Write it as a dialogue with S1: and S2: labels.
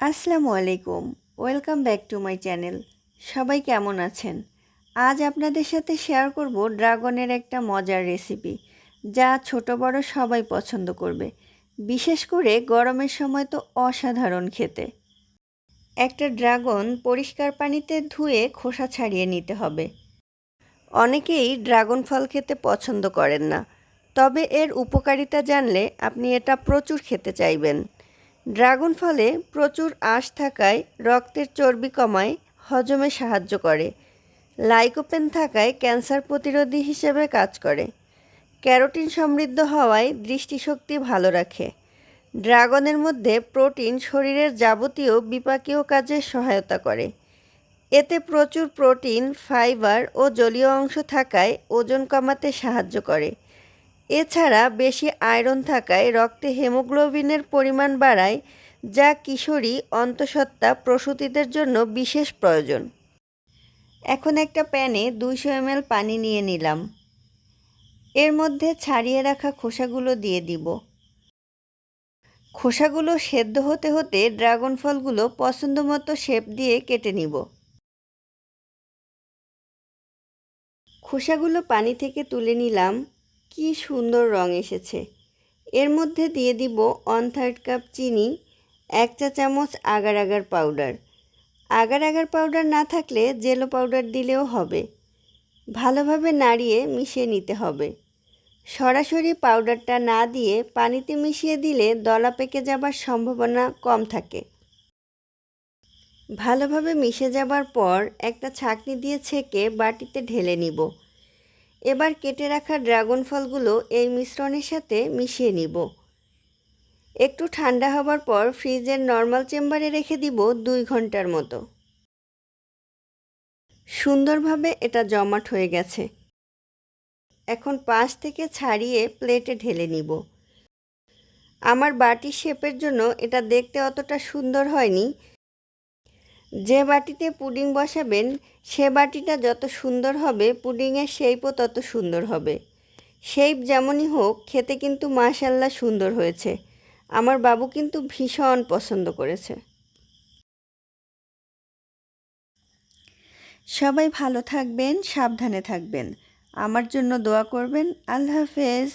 S1: আসসালামু আলাইকুম। Welcome back to my channel সবাই কেমন আছেন? আজ আপনাদের সাথে শেয়ার করব ড্রাগনের একটা মজার রেসিপি যা ছোট বড় সবাই পছন্দ করবে। বিশেষ করে গরমের সময় তো অসাধারণ খেতে। একটা ড্রাগন পরিষ্কার পানিতে ধুয়ে খোসা ছাড়িয়ে নিতে হবে। অনেকেই ড্রাগন ফল খেতে পছন্দ করেন না, তবে এর উপকারিতা জানলে আপনি এটা প্রচুর খেতে চাইবেন। ড্রাগন ফলে প্রচুর আঁশ থাকায় রক্তের চর্বি কমায়, হজমে সাহায্য করে। লাইকোপেন থাকায় ক্যান্সার প্রতিরোধী হিসেবে কাজ করে। ক্যারোটিন সমৃদ্ধ হওয়ায় দৃষ্টিশক্তি ভালো রাখে। ড্রাগনের মধ্যে প্রোটিন শরীরের যাবতীয় বিপাকীয় কাজে সহায়তা করে। এতে প্রচুর প্রোটিন, ফাইবার ও জলীয় অংশ থাকায় ওজন কমাতে সাহায্য করে। এছাড়া বেশি আয়রন থাকায় রক্তে হেমোগ্লোবিনের পরিমাণ বাড়ায়, যা কিশোরী অন্তঃসত্ত্বা প্রসূতিদের জন্য বিশেষ প্রয়োজন। এখন একটা প্যানে দুইশো এমএল পানি নিয়ে নিলাম। এর মধ্যে ছাড়িয়ে রাখা খোসাগুলো দিয়ে দিব। খোসাগুলো সেদ্ধ হতে হতে ড্রাগন ফলগুলো পছন্দ মতো শেপ দিয়ে কেটে নিব। খোসাগুলো পানি থেকে তুলে নিলাম। কি সুন্দর রং এসেছে। এর মধ্যে দিয়ে দিব ওয়ান থার্ড কাপ চিনি, এক চা চামচ agar agar powder agar agar powder না থাকলে জেলো পাউডার দিলেও হবে। ভালোভাবে নাড়িয়ে মিশিয়ে নিতে হবে। সরাসরি পাউডারটা না দিয়ে পানিতে মিশিয়ে দিলে দলা পেকে যাবার সম্ভাবনা কম থাকে। ভালোভাবে মিশে যাবার পর একটা ছাঁকনি দিয়ে ছেঁকে বাটিতে ঢেলে নিব। এবার কেটে রাখা ড্রাগন ফলগুলো এই মিশ্রণের সাথে মিশিয়ে নিব। একটু ঠান্ডা হবার পর ফ্রিজের নর্মাল চেম্বারে রেখে দিব দুই ঘণ্টার মতো। সুন্দরভাবে এটা জমাট হয়ে গেছে। এখন পাশ থেকে ছাড়িয়ে প্লেটে ঢেলে নিব। আমার বাটির শেপের জন্য এটা দেখতে অতটা সুন্দর হয়নি যে বাটিতে পুডিং বসাবেন, সে বাটিটা যত সুন্দর হবে, পুডিংয়ের শেপও তত সুন্দর হবে। শেপ যেমনই হোক, খেতে কিন্তু মাশাল্লাহ সুন্দর হয়েছে। আমার বাবু কিন্তু ভীষণ পছন্দ করেছে। সবাই ভালো থাকবেন, সাবধানে থাকবেন। আমার জন্য দোয়া করবেন। আল্লাহ হাফেজ।